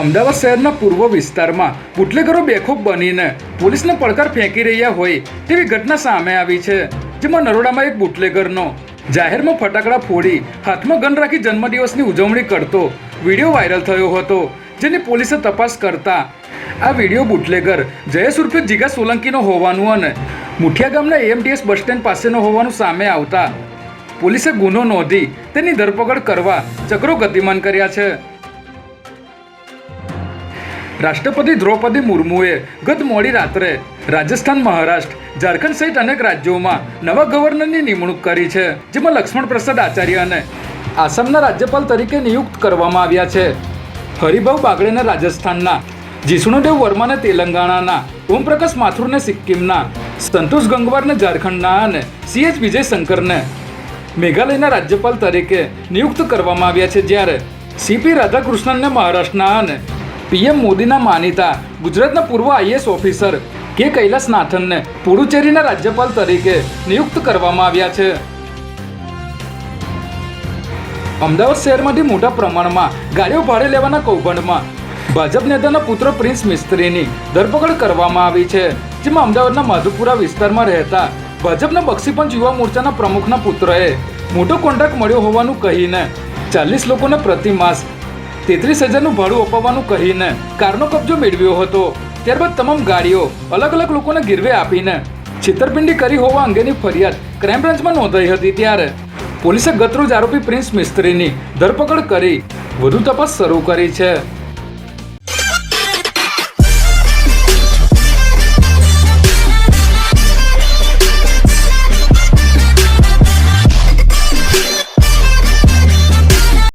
અમદાવાદ શહેરના પૂર્વ વિસ્તારમાં બુટલેગરો બેખૂબ બનીને પોલીસને પડકાર ફેંકી રહ્યા હોય તેવી ઘટના સામે આવી છે, જેમાં નરોડામાં એક બુટલેગરનો જાહેરમાં ફટાકડા ફોડી હાથમાં ગન રાખી જન્મદિવસની ઉજવણી કરતો વીડિયો વાયરલ થયો હતો, જેની પોલીસે તપાસ કરતા આ વીડિયો બુટલેગર જયેશ ઉર્ફે જીગા સોલંકીનો હોવાનું અને મુઠિયા ગામના એએમટીએસ બસ સ્ટેન્ડ પાસેનો હોવાનું સામે આવતા પોલીસે ગુનો નોંધી તેની ધરપકડ કરવા ચક્રો ગતિમાન કર્યા છે. રાષ્ટ્રપતિ દ્રૌપદી મુર્મુએ ગત મોડી રાત્રે રાજસ્થાન મહારાષ્ટ્ર, ઝારખંડ સહિત અનેક રાજ્યોમાં નવા ગવર્નરની નિમણૂક કરી છે, જેમાં લક્ષ્મણ પ્રસાદ આચાર્યને આસામના રાજ્યપાલ તરીકે નિયુક્ત કરવામાં આવ્યા છે. હરિભાવ બાગડેને રાજસ્થાનના જીષ્ણુદેવ વર્માને તેલંગાણાના ઓમપ્રકાશ માથુરને સિક્કિમના સંતોષ ગંગવારને ઝારખંડના અને સીએચ વિજય શંકરને મેઘાલયના રાજ્યપાલ તરીકે નિયુક્ત કરવામાં આવ્યા છે, જ્યારે સીપી રાધાકૃષ્ણનને મહારાષ્ટ્રના અને પીએમ મોદીના માનીતા ગુજરાતના પૂર્વ આઈએસ ઓફિસર કે કૈલાસનાથનને પુડુચેરીના રાજ્યપાલ તરીકે નિયુક્ત કરવામાં આવ્યા છે. અમદાવાદ શહેરમાંથી મોટા પ્રમાણમાં ગાડીઓ ભાડે લેવાના કૌભાંડમાં ભાજપ નેતાના પુત્ર પ્રિન્સ મિસ્ત્રીની ધરપકડ કરવામાં આવી છે, જેમાં અમદાવાદના માધુપુરા વિસ્તારમાં રહેતા ભાજપના બક્ષીપંચ યુવા મોરચાના પ્રમુખના પુત્રએ મોટો કોન્ટ્રાક્ટ મળ્યો હોવાનું કહીને ચાલીસ લોકોને પ્રતિ માસ તેત્રીસ હજારનું ભાડું અપાવવાનું કહીને કારનો કબજો મેળવ્યો હતો. ત્યારબાદ તમામ ગાડીઓ અલગ અલગ લોકોને ગીરવે આપીને છેતરપિંડી કરી હોવા અંગેની ફરિયાદ ક્રાઇમ બ્રાન્ચમાં નોંધાઈ હતી ત્યારે પોલીસે ગતરોજ આરોપી પ્રિન્સ મિસ્ત્રીની ધરપકડ કરી વધુ તપાસ શરૂ કરી છે.